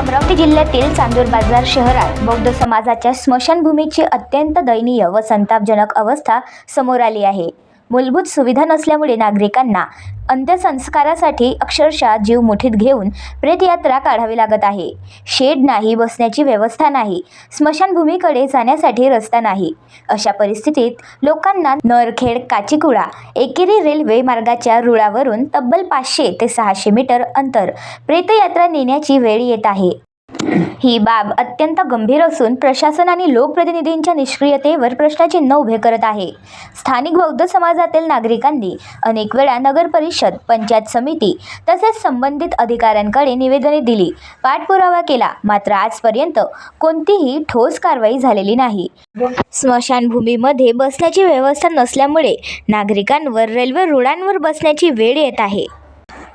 अमरावती जिल्ह्यातील चांदूर बाजार शहरात बौद्ध समाजाच्या स्मशानभूमीची अत्यंत दयनीय व संतापजनक अवस्था समोर आली आहे. मूलभूत सुविधा नसल्यामुळे नागरिकांना अंत्यसंस्कारासाठी अक्षरशः जीव मुठीत घेऊन प्रेतयात्रा काढावी लागत आहे. शेड नाही बसण्याची व्यवस्था नाही स्मशानभूमीकडे जाण्यासाठी रस्ता नाही. अशा परिस्थितीत लोकांना नरखेड काचीकुळा एकेरी रेल्वे मार्गाच्या रुळावरून तब्बल पाचशे ते सहाशे मीटर अंतर प्रेतयात्रा नेण्याची वेळ येत आहे. ही बाब अत्यंत गंभीर असून प्रशासन आणि लोकप्रतिनिधींच्या निष्क्रियतेवर प्रश्नचिन्ह उभे करत आहे. स्थानिक बौद्ध समाजातील नागरिकांनी अनेक वेळा नगर परिषद पंचायत समिती तसेच संबंधित अधिकाऱ्यांकडे निवेदने दिली. पाठपुरावा केला. मात्र आजपर्यंत कोणतीही ठोस कारवाई झालेली नाही. स्मशानभूमीमध्ये बसण्याची व्यवस्था नसल्यामुळे नागरिकांवर रेल्वे रुळांवर बसण्याची वेळ येत आहे.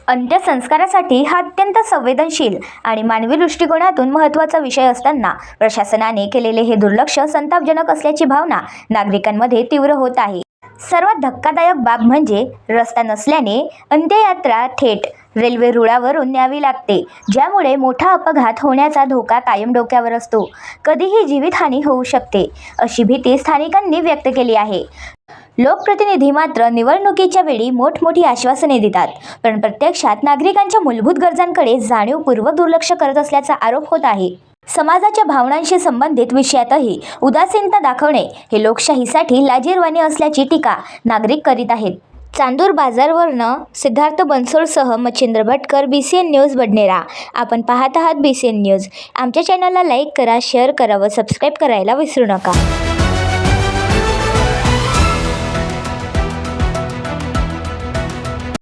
अंत्यसंस्कारासाठी हा अत्यंत संवेदनशील आणि मानवी दृष्टिकोनातून महत्त्वाचा विषय असताना प्रशासनाने केलेले हे दुर्लक्ष संतापजनक असल्याची भावना नागरिकांमध्ये तीव्र होत आहे. सर्वात धक्कादायक बाब म्हणजे रस्ता नसल्याने अंत्ययात्रा थेट रेल्वे रुळावरून न्यावी लागते ज्यामुळे मोठा अपघात होण्याचा धोका कायम डोक्यावर असतो. कधीही जीवितहानी होऊ शकते अशी भीती स्थानिकांनी व्यक्त केली आहे. लोकप्रतिनिधी मात्र निवडणुकीच्या वेळी मोठमोठी आश्वासने देतात पण प्रत्यक्षात नागरिकांच्या मूलभूत गरजांकडे जाणीवपूर्वक दुर्लक्ष करत असल्याचा आरोप होत आहे. समाजाच्या भावनांशी संबंधित विषयातही उदासीनता दाखवणे हे लोकशाहीसाठी लाजीरवाणी असल्याची टीका नागरिक करीत आहेत. चांदूर बाजारवरनं Siddharth बनसोडसह Machhindra Bhatkar B C N news Badnera आपण पाहत आहात बी सी एन न्यूज आमच्या चॅनलला लाईक करा शेअर करा व सबस्क्राईब करायला विसरू नका.